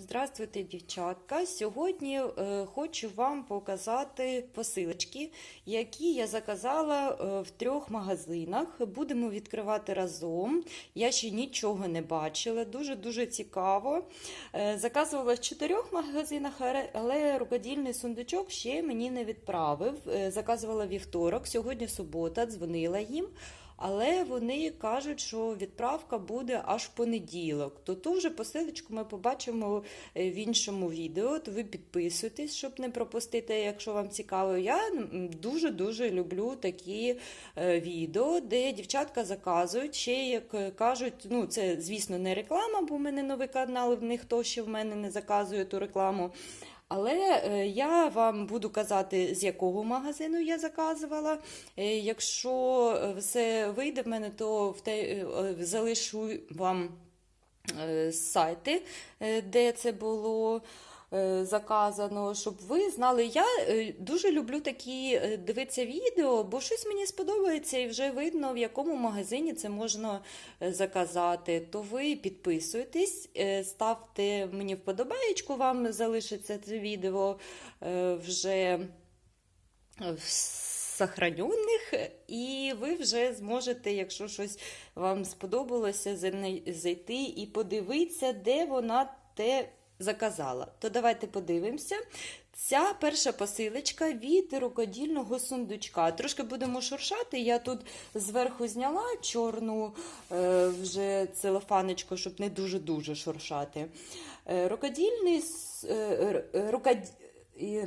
Здравствуйте, дівчатка! Сьогодні е, хочу вам показати посилочки, які я заказала е, в трьох магазинах. Будемо відкривати разом. Я ще нічого не бачила, дуже-дуже цікаво. Е, заказувала в чотирьох магазинах, але- рукодільний сундучок ще мені не відправив. Е, заказувала вівторок, сьогодні субота, дзвонила їм. Але вони кажуть, що відправка буде аж в понеділок. То ту вже посилочку ми побачимо е, в іншому відео. То ви підписуйтесь, щоб не пропустити, якщо вам цікаво. Я дуже-дуже люблю такі е, відео, де дівчатка заказують. Ще як е, кажуть, ну це звісно не реклама, бо в мене новий канал, в них хто ще в мене не заказує ту рекламу. Але е, я вам буду казати, з якого магазину я заказувала. Е, Якщо е, все вийде в мене, то в те, залишу вам сайти, де це було заказано, щоб ви знали. Я е, дуже люблю такі е, дивитися відео, бо щось мені сподобається і вже видно, в якому магазині це можна е, заказати. То ви підписуйтесь, е, ставте мені вподобаєчку, вам залишиться це відео е, вже сохранених, і ви вже зможете, якщо щось вам сподобалося, зайти і подивитися, де вона те заказала. То давайте подивимося. Ця перша посилочка від рукодільного сундучка. Трошки будемо шуршати. Я тут зверху зняла чорну е, вже целофаночку, щоб не дуже-дуже шуршати. Е, рукодільний е, е, і,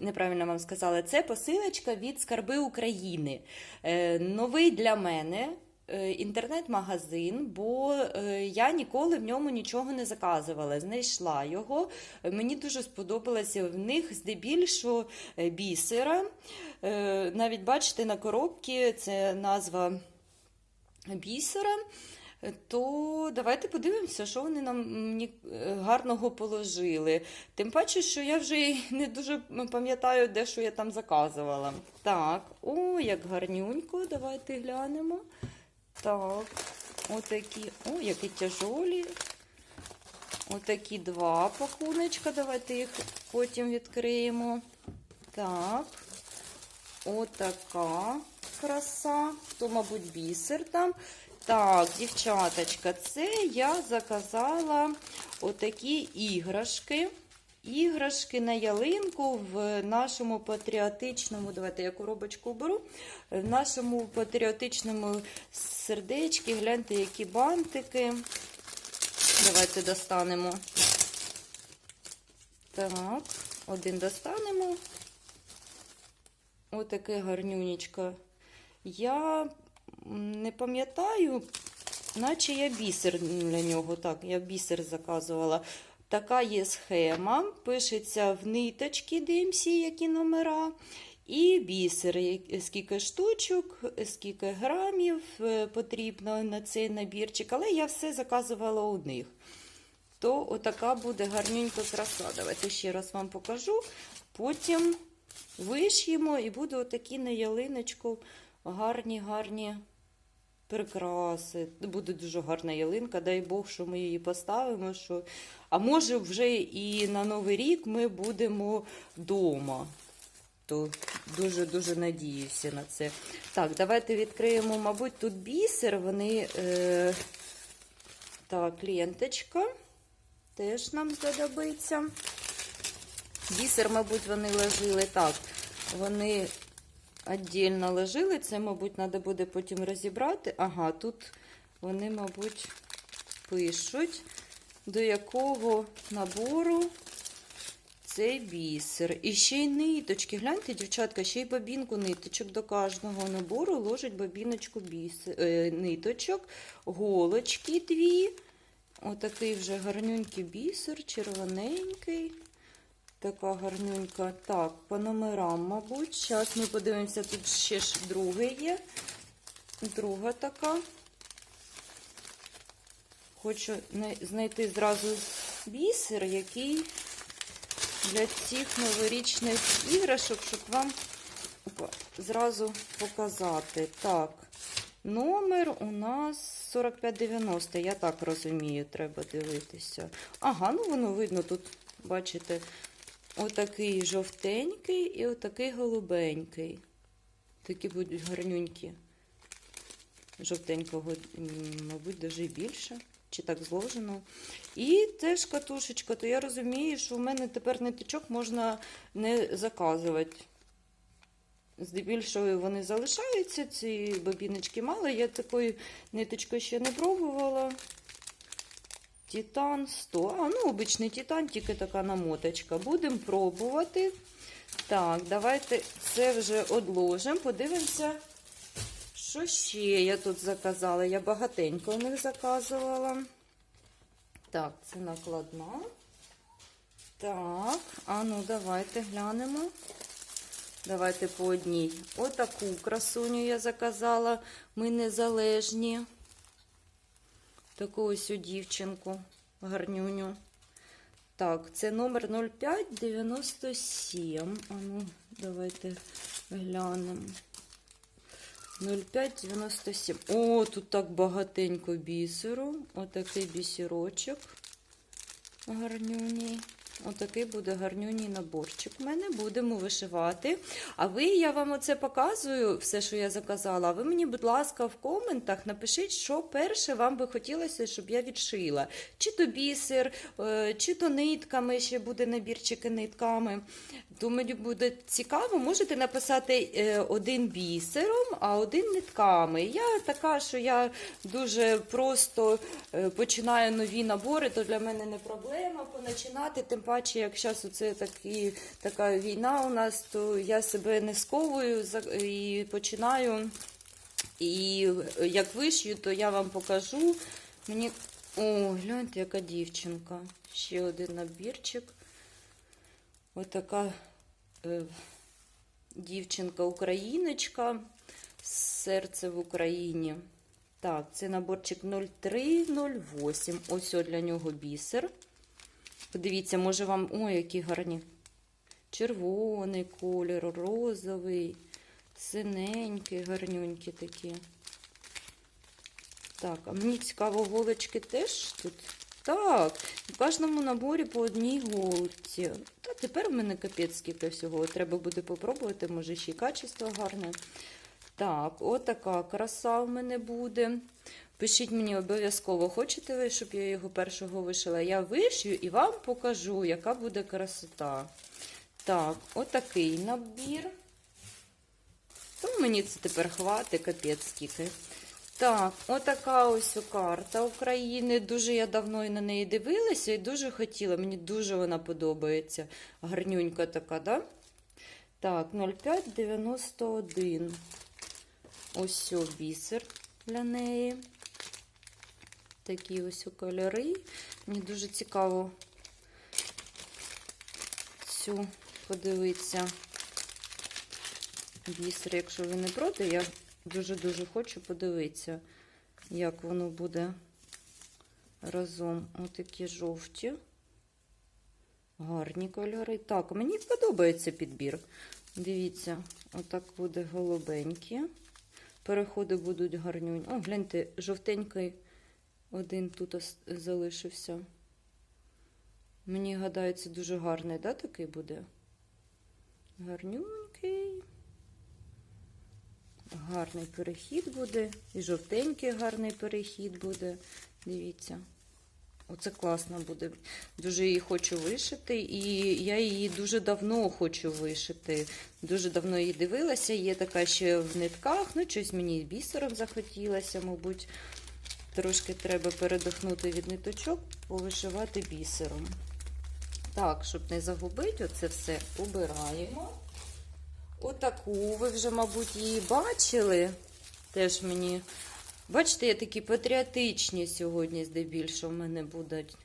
неправильно вам сказала, це посилочка від Скарби України. Е, новий для мене інтернет-магазин, бо е, я ніколи в ньому нічого не заказувала. Знайшла його. Е, Мені дуже сподобалося в них здебільшого е, бісера. Е, навіть бачите на коробці це назва бісера. То давайте подивимося, що вони нам е, гарного положили. Тим паче, що я вже не дуже пам'ятаю, де що я там заказувала. Так, о, як гарнюнько, давайте глянемо. Так, отакі, о, які тяжолі. Отакі два пакуночка. Давайте їх потім відкриємо. Так, отака краса. То, мабуть, бісер там. Так, дівчаточка, це я заказала отакі іграшки. Іграшки на ялинку в нашому патріотичному, давайте я коробочку беру, в нашому патріотичному сердечки, гляньте, які бантики. Давайте достанемо. Так, один достанемо. Отаке гарнюнічка. Я не пам'ятаю, наче я бісер для нього. Так, я бісер заказувала. Така є схема. Пишеться в ниточки DMC, які номера. І бісер, скільки штучок, скільки грамів е, потрібно на цей набірчик. Але я все заказувала у них. То отака буде гарненька краса. Давайте ще раз вам покажу. Потім виш'ємо і буде отакі на ялиночку гарні, гарні прикраси. Буде дуже гарна ялинка, дай Бог, що ми її поставимо. Що... А може, вже і на Новий рік ми будемо вдома. То дуже-дуже надіюся на це. Так, давайте відкриємо, мабуть, тут бісер. Вони. Е... Так, ленточка теж нам знадобиться. Бісер, мабуть, вони ложили так. Вони віддільно ложили. Це, мабуть, треба буде потім розібрати. Ага, тут вони, мабуть, пишуть, до якого набору цей бісер. І ще й ниточки. Гляньте, дівчатка, ще й бабінку ниточок до кожного набору ложить бабіночку бісер, е, ниточок, голочки дві. Отакий вже гарнюнький бісер, червоненький. Така гарнюнька. Так, по номерам, мабуть. Зараз ми подивимося, тут ще ж другий є. Друга така. Хочу знайти зразу бісер, який для цих новорічних іграшок, щоб вам зразу показати. Так, Номер у нас 4590, я так розумію, треба дивитися. Ага, ну воно видно тут, бачите, отакий жовтенький і отакий голубенький. Такі будуть гарнюнькі. Жовтенького, мабуть, даже більше. Чи так зложено. І теж катушечка, то я розумію, що в мене тепер ниточок можна не заказувати. Здебільшого вони залишаються, ці бобіночки мало. Я такою ниточкою ще не пробувала. Титан 100. А, ну, обичний титан, тільки така намоточка. Будемо пробувати. Так, давайте це вже одложимо. Подивимося, що ще я тут заказала. Я багатенько у них заказувала. Так, це накладна. Так, а ну давайте глянемо. Давайте по одній. Отаку красуню я заказала. Ми незалежні. Таку ось у дівчинку, гарнюню. Так, це номер 0597. А ну, давайте глянемо. 0597. О, тут так багатенько бісеру. Отакий бісерочок. Гарнюній. Отакий буде гарнюній наборчик. У мене будемо вишивати. А ви, я вам оце показую, все, що я заказала. Ви мені, будь ласка, в коментах напишіть, що перше вам би хотілося, щоб я відшила. Чи то бісер, е, чи то нитками, ще буде набірчики нитками. Думаю, буде цікаво. Можете написати е, один бісером, а один нитками. Я така, що я дуже просто е, починаю нові набори, то для мене не проблема починати. Тим паче, як зараз оце такі, така війна у нас, то я себе не сковую і починаю. І е, як вишью, то я вам покажу. Мені. О, гляньте, яка дівчинка. Ще один набірчик. Отака е, дівчинка-україночка. Серце в Україні. Так, це наборчик 0308. Ось для нього бісер. Подивіться, може вам. Ой, які гарні. Червоний колір, розовий, синенький, гарнюнькі такі. Так, а мені цікаво, голочки теж тут. Так, в кожному наборі по одній голці. Та тепер в мене капець скільки всього. Треба буде попробувати, може ще й качество гарне. Так, отака краса в мене буде. Пишіть мені обов'язково, хочете ви, щоб я його першого вишила? Я вишью і вам покажу, яка буде красота. Так, отакий набір. То мені це тепер хватить, капець скільки. Так, отака ось карта України. Дуже я давно і на неї дивилася і дуже хотіла. Мені дуже вона подобається. Гарнюнька така, да? Так, 0591. Ось бісер для неї. Такі ось кольори. Мені дуже цікаво цю подивитися бісер, якщо ви не проти, я дуже-дуже хочу подивитися, як воно буде разом. Отакі жовті. Гарні кольори. Так, мені подобається підбір. Дивіться, отак буде голубенькі. Переходи будуть гарнюні. О, гляньте, жовтенький один тут залишився. Мені гадається, дуже гарний, да, такий буде? Гарнюнький. Гарний перехід буде. І жовтенький гарний перехід буде. Дивіться. Оце класно буде. Дуже її хочу вишити, і я її дуже давно хочу вишити. Дуже давно її дивилася. Є така ще в нитках. Ну, щось мені бісером захотілося, мабуть. Трошки треба передихнути від ниточок, повишивати бісером. Так, щоб не загубити, оце все убираємо. Отаку, ви вже, мабуть, її бачили. Теж мені. Бачите, я такі патріотичні сьогодні, здебільшого, в мене будуть.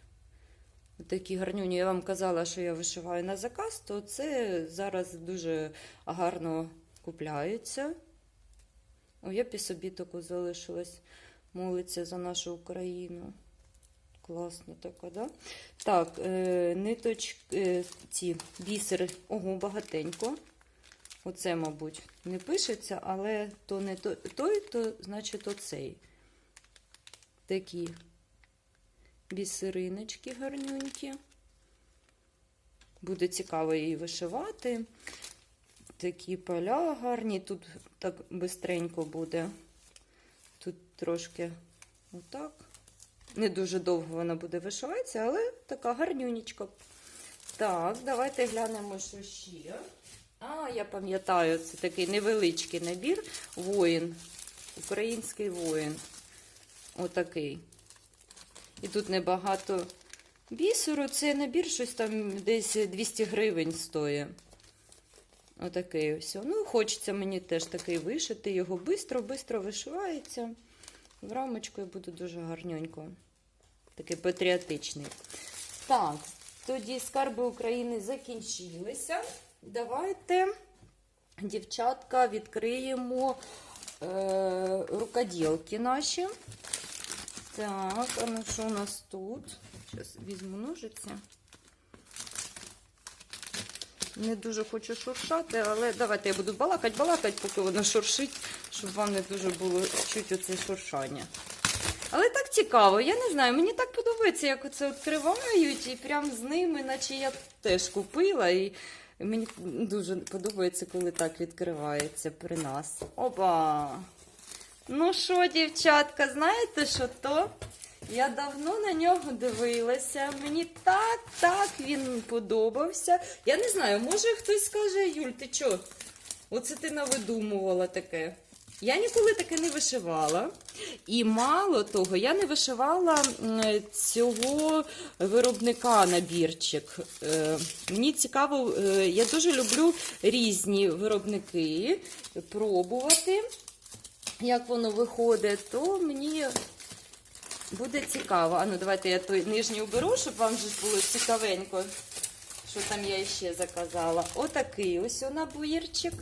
Такі гарнюні. Я вам казала, що я вишиваю на заказ, то це зараз дуже гарно купляється. О, я і собі таку залишилась. Молиться за нашу Україну. Класно така, да? Так, е, ниточки, е, ці бісери, ого, багатенько. Оце, мабуть, не пишеться, але то не той, то значить оцей. Такі бісериночки гарнюнькі. Буде цікаво її вишивати. Такі поля гарні. Тут так бистренько буде. Тут трошки отак. Не дуже довго вона буде вишиватися, але така гарнюнічка. Так, давайте глянемо, що ще. А, я пам'ятаю, це такий невеличкий набір. Воїн. Український воїн. Отакий. І тут небагато бісеру. Це набір щось там десь 200 гривень стоїть. Отакий ось. Ну, хочеться мені теж такий вишити. Його бистро-бистро вишивається. В рамочку і буде дуже гарненько. Такий патріотичний. Так, тоді скарби України закінчилися. Давайте, дівчатка, відкриємо е, рукоділки наші. Так, а ну що у нас тут? Зараз візьму ножиці. Не дуже хочу шуршати, але давайте я буду балакати, балакати, поки воно шуршить, щоб вам не дуже було чути оце шуршання. Але так цікаво, я не знаю, мені так подобається, як оце відкривають, і прям з ними, наче я теж купила. І мені дуже подобається, коли так відкривається при нас. Опа! Ну що, дівчатка, знаєте, що то? Я давно на нього дивилася. Мені так, так він подобався. Я не знаю, може хтось скаже, Юль, ти що? Оце ти навидумувала таке. Я ніколи таке не вишивала. І мало того, я не вишивала цього виробника набірчик. Е, Мені цікаво, е, я дуже люблю різні виробники пробувати, як воно виходить, то мені буде цікаво. А ну давайте я той нижній уберу, щоб вам вже було цікавенько, що там я ще заказала. Отакий ось набірчик.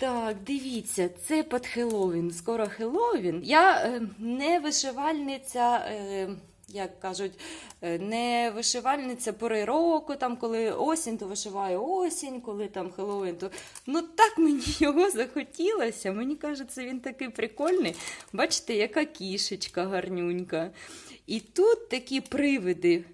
Так, дивіться, це під Хеллоуін. Скоро Хеллоуін. Я е, не вишивальниця, е, як кажуть, е, не вишивальниця пори року, там, коли осінь, то вишиваю осінь, коли там Хеллоуін, то ну так мені його захотілося. Мені кажеться, він такий прикольний. Бачите, яка кішечка гарнюнька. І тут такі привиди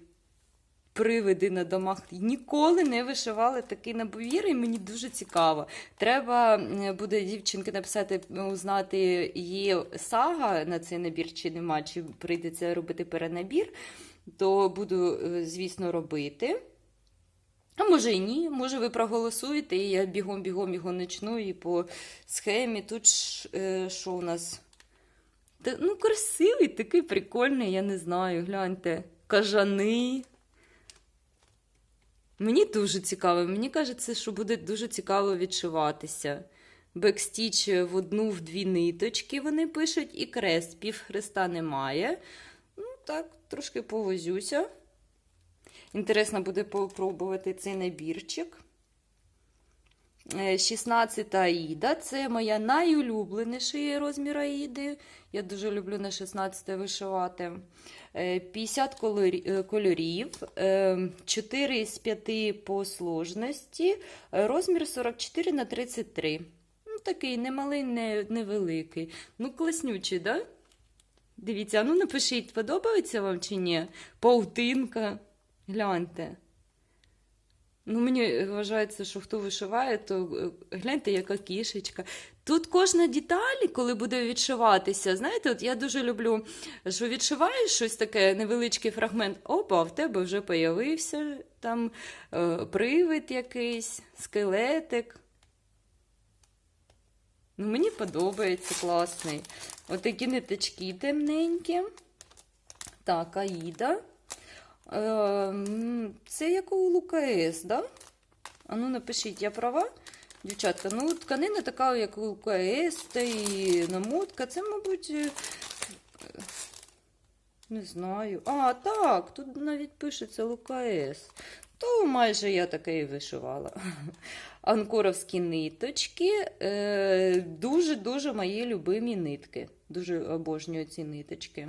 привиди на домах. Ніколи не вишивали такий набір, і мені дуже цікаво. Треба буде дівчинки написати, узнати, є сага на цей набір чи нема, чи прийдеться робити перенабір, то буду, е, звісно, робити. А може і ні, може ви проголосуєте, і я бігом-бігом його начну і по схемі. Тут е, що у нас? Та, ну, красивий, такий прикольний, я не знаю. Гляньте, кажани. Мені дуже цікаво. Мені кажеться, що буде дуже цікаво відшиватися. Бекстіч в одну, в дві ниточки вони пишуть, і крест, пів хреста немає. Ну, так, трошки повозюся. Інтересно буде попробувати цей набірчик. Е, 16 Аїда. Це моя найулюбленіший розмір Аїди. Я дуже люблю на 16 вишивати. Е, 50 е, кольорів, 4 з 5 по сложності, е, розмір 44 на 33. Ну, такий немалий, невеликий. Ну, класнючий, да? Дивіться, ну напишіть, подобається вам чи ні? Паутинка. Гляньте. Ну, мені вважається, що хто вишиває, то е, гляньте, яка кішечка. Тут кожна деталь, коли буде відшиватися, знаєте, от я дуже люблю, що відшиваєш щось таке, невеличкий фрагмент, опа, в тебе вже появився там е, привид якийсь, скелетик. Ну, мені подобається класний. Отакі ниточки темненькі. Так, Аїда. Е, Це як у Лукаес, да? А ну напишіть, я права? Дівчатка, ну тканина така, як у Лукаес, та і намотка. Це, мабуть, е, не знаю. А, так, тут навіть пишеться Лукаес. То майже я таке і вишивала. Анкоровські ниточки. е, Дуже-дуже мої любимі нитки. Дуже обожнюю ці ниточки.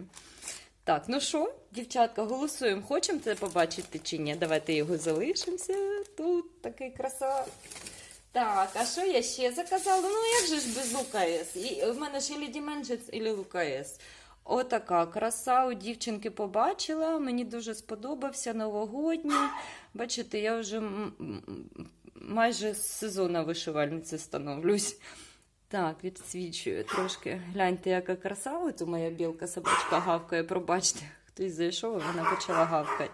Так, ну що, дівчатка, голосуємо. Хочемо це побачити чи ні? Давайте його залишимося. Тут такий краса. Так, а що я ще заказала? Ну як же ж без? І в мене ж і Леді Менджес, і УКС. Отака краса у дівчинки побачила. Мені дуже сподобався новогодній. Бачите, я вже майже з сезону вишивальниці становлюсь. Так, відсвічую трошки. Гляньте, яка краса. От у моя білка собачка гавкає. Пробачте, хтось зайшов, і вона почала гавкати.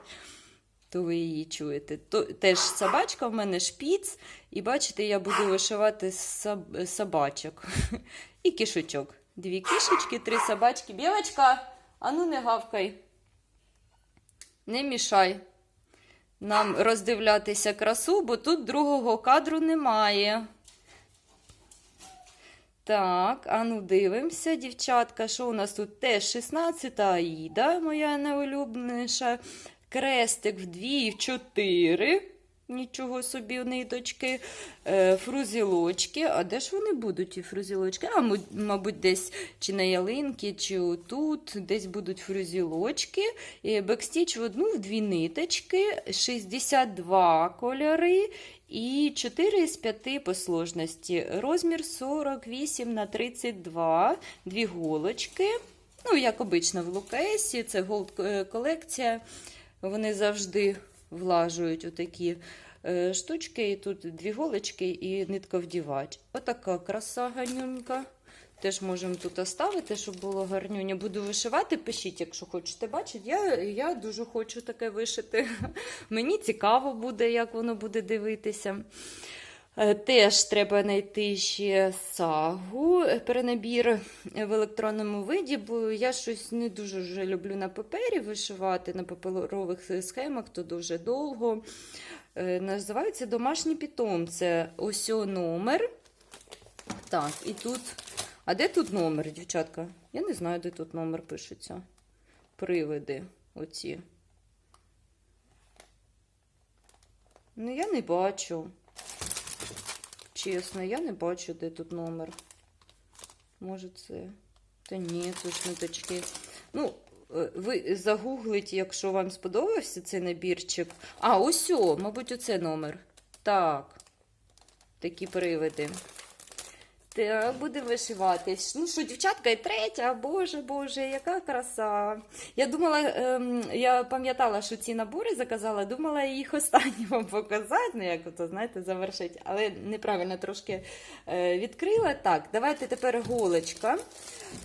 То ви її чуєте. То, теж собачка в мене шпіц, і бачите, я буду вишивати соб- собачок і кішечок. Дві кішечки, три собачки. Білочка, а ну не гавкай. Не мішай нам роздивлятися красу, бо тут другого кадру немає. Так, а ну дивимося, дівчатка, що у нас тут теж 16-та Аїда, моя найулюбленіша. Крестик в 2 і в 4. Нічого собі ниточки. Е, фрузілочки. А де ж вони будуть, ті фрузілочки? А, мабуть, десь чи на ялинки, чи отут, десь будуть фрузілочки. Бекстіч в одну, в дві ниточки, 62 кольори і 4 з 5 по сложності. Розмір 48 на 32, дві голочки. Ну, як обично в Лукаесі, це голд е, колекція. Вони завжди влажують отакі е, штучки. І тут дві голочки і нитковдівач. Отака краса ганюнька. Теж можемо тут оставити, щоб було гарнюня. Буду вишивати, пишіть, якщо хочете бачити. Я, я дуже хочу таке вишити. Мені цікаво буде, як воно буде дивитися. Е, Теж треба знайти ще сагу, е, перенабір в електронному виді, бо я щось не дуже вже люблю на папері вишивати, на паперових схемах, то дуже довго. Е, Називається домашні питомці. Ось номер. Так, і тут. А де тут номер, дівчатка? Я не знаю, де тут номер пишеться. Привиди оці. Ну, я не бачу. Чесно, я не бачу, де тут номер. Може, це. Та ні, тут ниточки. Ну, е, ви загугліть, якщо вам сподобався цей набірчик. А, ось, о, мабуть, оце номер. Так. Такі привиди. Так, будемо вишивати. Ну що, дівчатка, і третя, боже, боже, яка краса. Я думала, ем, я пам'ятала, що ці набори заказала, думала їх останні вам показати, ну як ото, знаєте, завершити, але неправильно трошки е, відкрила. Так, давайте тепер голочка.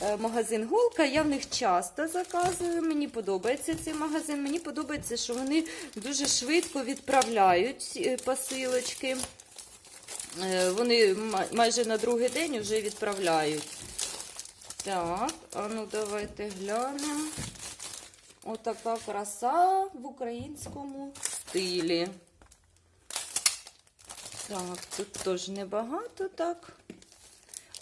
Е, магазин Голка. Я в них часто заказую. Мені подобається цей магазин. Мені подобається, що вони дуже швидко відправляють е, посилочки. Е, Вони майже на другий день вже відправляють. Так, а ну давайте глянемо. Отака краса в українському стилі. Так, тут теж небагато так.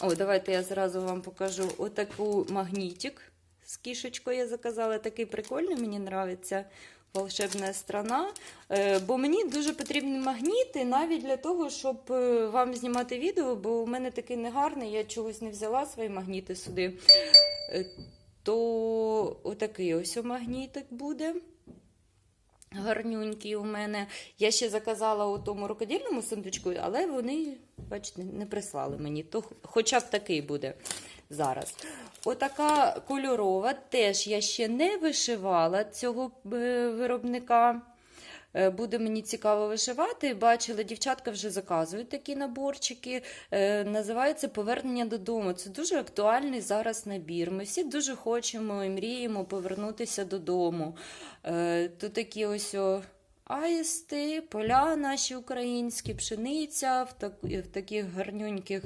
О, давайте я зразу вам покажу отаку магнітик з кішечкою я заказала. Такий прикольний, мені подобається. Волшебна страна. Е, Бо мені дуже потрібні магніти навіть для того, щоб е, вам знімати відео, бо у мене такий негарний, я чогось не взяла свої магніти сюди. Е, То отакий ось магнітик буде. Гарнюнький у мене. Я ще заказала у тому рукодільному сундучку, але вони, бачите, не прислали мені. То хоча б такий буде зараз. Отака кольорова, теж я ще не вишивала цього е, виробника. Е, Буде мені цікаво вишивати. Бачила, дівчатка вже заказують такі наборчики. Е, Називається Повернення додому. Це дуже актуальний зараз набір. Ми всі дуже хочемо і мріємо повернутися додому. Тут такі ось аїсти, поля наші українські, пшениця в, так, в таких гарнюньких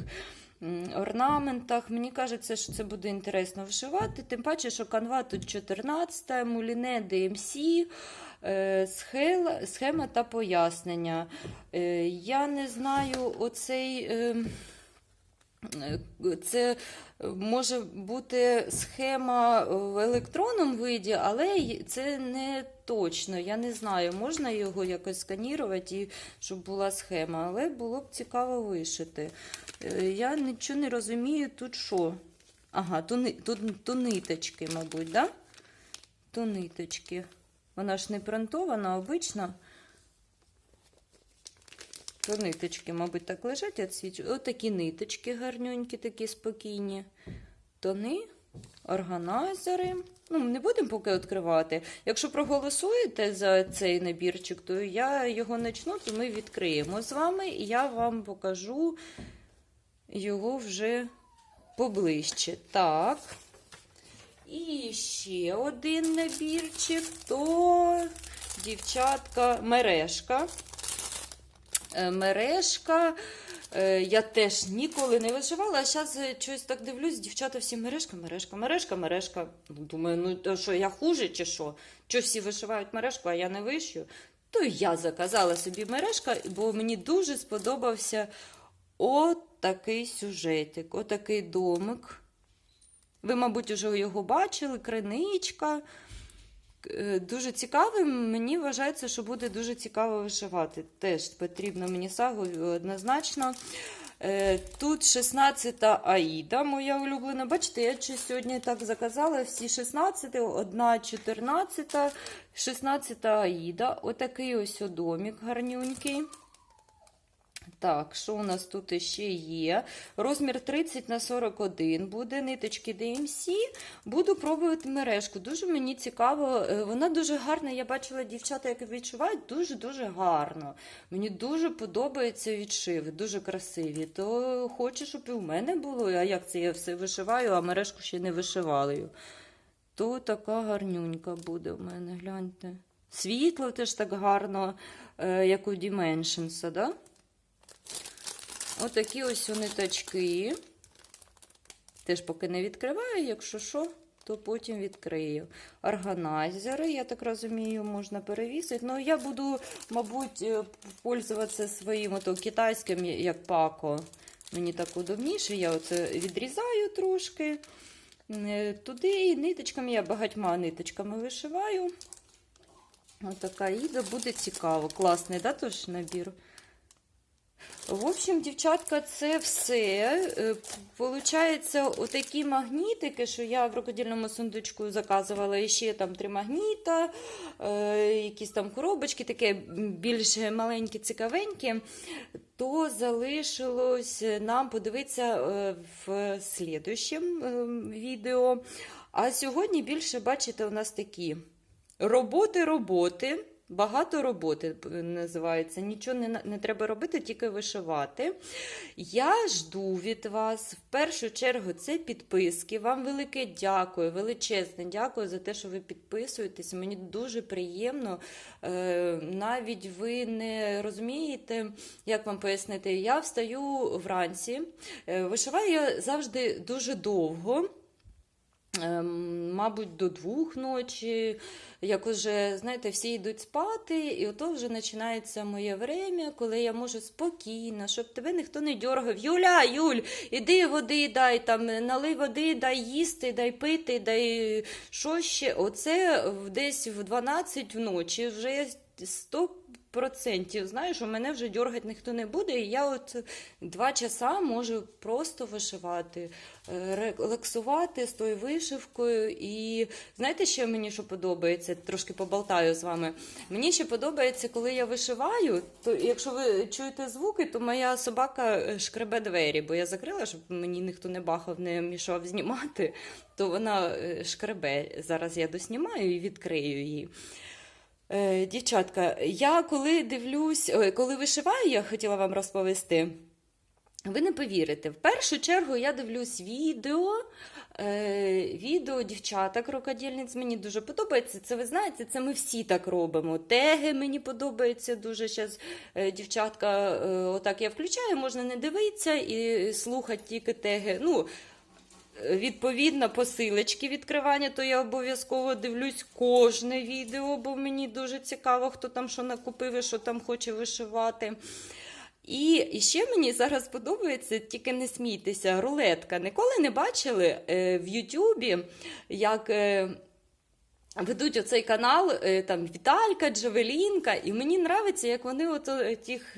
орнаментах. Мені кажеться, що це буде інтересно вишивати. Тим паче, що канва тут 14, муліне DMC, е, схема та пояснення. Е, Я не знаю, оцей. ем, е, Це може бути схема в електронному виді, але це не точно. Я не знаю, можна його якось сканірувати, щоб була схема, але було б цікаво вишити. Е, Я нічого не розумію, тут що? Ага, ни- то, то ниточки, мабуть, да? То ниточки. Вона ж не принтована, обична. То ниточки, мабуть, так лежать, відсвічують. Отакі ниточки гарнюнькі, такі спокійні. Тони, органайзери. Ну, не будемо поки відкривати. Якщо проголосуєте за цей набірчик, то я його почну, то ми відкриємо з вами, і я вам покажу його вже поближче. Так. І ще один набірчик, то дівчатка мережка. Е, Мережка. Е, Я теж ніколи не вишивала, а зараз щось так дивлюсь, дівчата всі мережка, мережка, мережка, мережка. Думаю, ну що я хуже чи що? Що всі вишивають мережку, а я не вишию? То я заказала собі мережка, бо мені дуже сподобався от сюжетик, отакий домик. Ви, мабуть, вже його бачили, криничка. Е, Дуже цікавим. Мені вважається, що буде дуже цікаво вишивати. Теж потрібно мені сагу однозначно. Е, Тут 16-та Аїда, моя улюблена. Бачите, я чи сьогодні так заказала всі 16, одна 14, 16 Аїда. Отакий ось домик гарнюнький. Так, що у нас тут ще є? Розмір 30 на 41 буде, ниточки DMC. Буду пробувати мережку. Дуже мені цікаво. Е, Вона дуже гарна. Я бачила дівчата, які відчувають, дуже-дуже гарно. Мені дуже подобаються відшиви, дуже красиві. То хочу, щоб і у мене було. А як це я все вишиваю, а мережку ще не вишивала. То така гарнюнька буде в мене, гляньте. Світло теж так гарно, е, як у Dimensions, да? Отакі ось ниточки. Теж поки не відкриваю, якщо що, то потім відкрию. Органайзери, я так розумію, можна перевісити. Ну, я буду, мабуть, е, пользуватися своїм ото китайським, як пако. Мені так удобніше. Я оце відрізаю трошки. Е, Туди і ниточками, я багатьма ниточками вишиваю. Отака іда, буде цікаво. Класний, да, тож набір? В общем, дівчатка, це все. Е, Получається, отакі магнітики, що я в рукодільному сундучку заказувала ще там три магніта, е, якісь там коробочки, таке більш маленькі, цікавенькі, то залишилось нам подивитися е, в слідущем е, відео. А сьогодні більше, бачите, у нас такі роботи-роботи. Багато роботи е, називається. Нічого не, не треба робити, тільки вишивати. Я жду від вас в першу чергу це підписки. Вам велике дякую, величезне дякую за те, що ви підписуєтесь. Мені дуже приємно. Е, навіть ви не розумієте, як вам пояснити. Я встаю вранці, е, вишиваю я завжди дуже довго. Ем, Мабуть, до двох ночі, як уже, знаєте, всі йдуть спати, і ото вже починається моє время, коли я можу спокійно, щоб тебе ніхто не дергав. Юля, Юль, іди води дай, там, налий води, дай їсти, дай пити, дай що ще. Оце десь в 12 вночі вже 100 процентів знаю, що мене вже дергати ніхто не буде, і я от два часа можу просто вишивати, е, релаксувати з тою вишивкою. І знаєте, що мені що подобається? Трошки поболтаю з вами. Мені ще подобається, коли я вишиваю, то якщо ви чуєте звуки, то моя собака е, шкребе двері, бо я закрила, щоб мені ніхто не бахав, не мішав знімати, то вона е, шкребе. Зараз я доснімаю і відкрию її. Е, Дівчатка, я коли дивлюсь, коли вишиваю, я хотіла вам розповісти. Ви не повірите. В першу чергу я дивлюсь відео. Е, відео дівчаток рукодільниць мені дуже подобається. Це ви знаєте, це ми всі так робимо. Теги мені подобаються дуже. Зараз дівчатка, е, отак я включаю, можна не дивитися і слухати тільки теги. Ну, Відповідно, посилочки відкривання, то я обов'язково дивлюсь кожне відео, бо мені дуже цікаво, хто там що накупив і що там хоче вишивати. І, ще мені зараз подобається, тільки не смійтеся, рулетка. Ніколи не бачили е, в Ютубі, як. Е, Ведуть оцей канал е, там Віталька, Джавелінка, і мені подобається, як вони от тих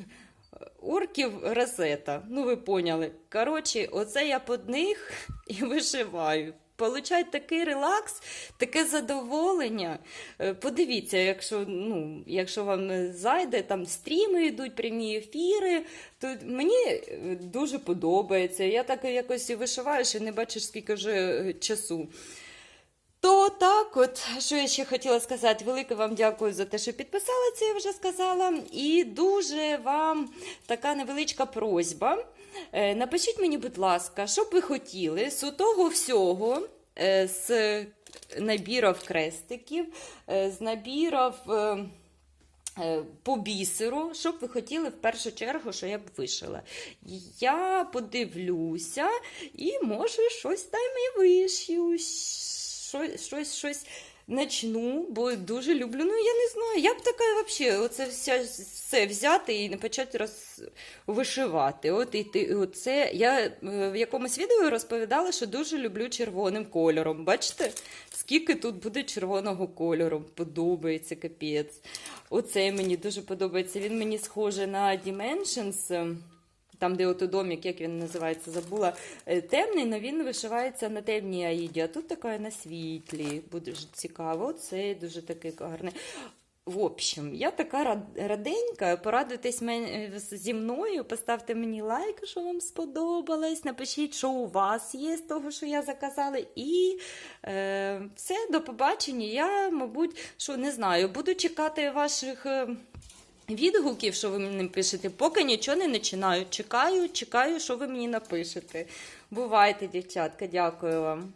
орків Розета. Ну, ви поняли. Коротше, оце я під них і вишиваю. получають такий релакс, таке задоволення. Е, Подивіться, якщо, ну, якщо вам зайде, там стріми йдуть, прямі ефіри, то мені е, дуже подобається. Я так якось і вишиваю, що не бачиш, скільки вже часу. То так, от що я ще хотіла сказати, велике вам дякую за те, що підписали це, я вже сказала. І дуже вам така невеличка просьба. Е, Напишіть мені, будь ласка, що б ви хотіли з того всього, е, з набірів крестиків, е, з набірів. е, По бісеру, що б ви хотіли в першу чергу, що я б вишила. Я подивлюся і може щось там і вишью, щось, щось, щось начну, бо дуже люблю. Ну, я не знаю. Я б така взагалі оце вся, все взяти і не почати роз... вишивати. От, і оце. Я е, в якомусь відео розповідала, що дуже люблю червоним кольором. Бачите, скільки тут буде червоного кольору? Подобається капець. Оцей мені дуже подобається. Він мені схожий на Dimensions. Там, де ото домик, як він називається, забула. Е, Темний, але він вишивається на темній аїді, а тут така на світлій. Буде ж цікаво. Оцей дуже такий гарний. В общем, я така раденька. Порадуйтесь зі мною, поставте мені лайк, що вам сподобалось. Напишіть, що у вас є з того, що я заказала. І е, все, до побачення. Я, мабуть, що не знаю, буду чекати ваших. Відгуків, що ви мені пишете, поки нічого не починаю. Чекаю, чекаю, що ви мені напишете. Бувайте, дівчатка, дякую вам.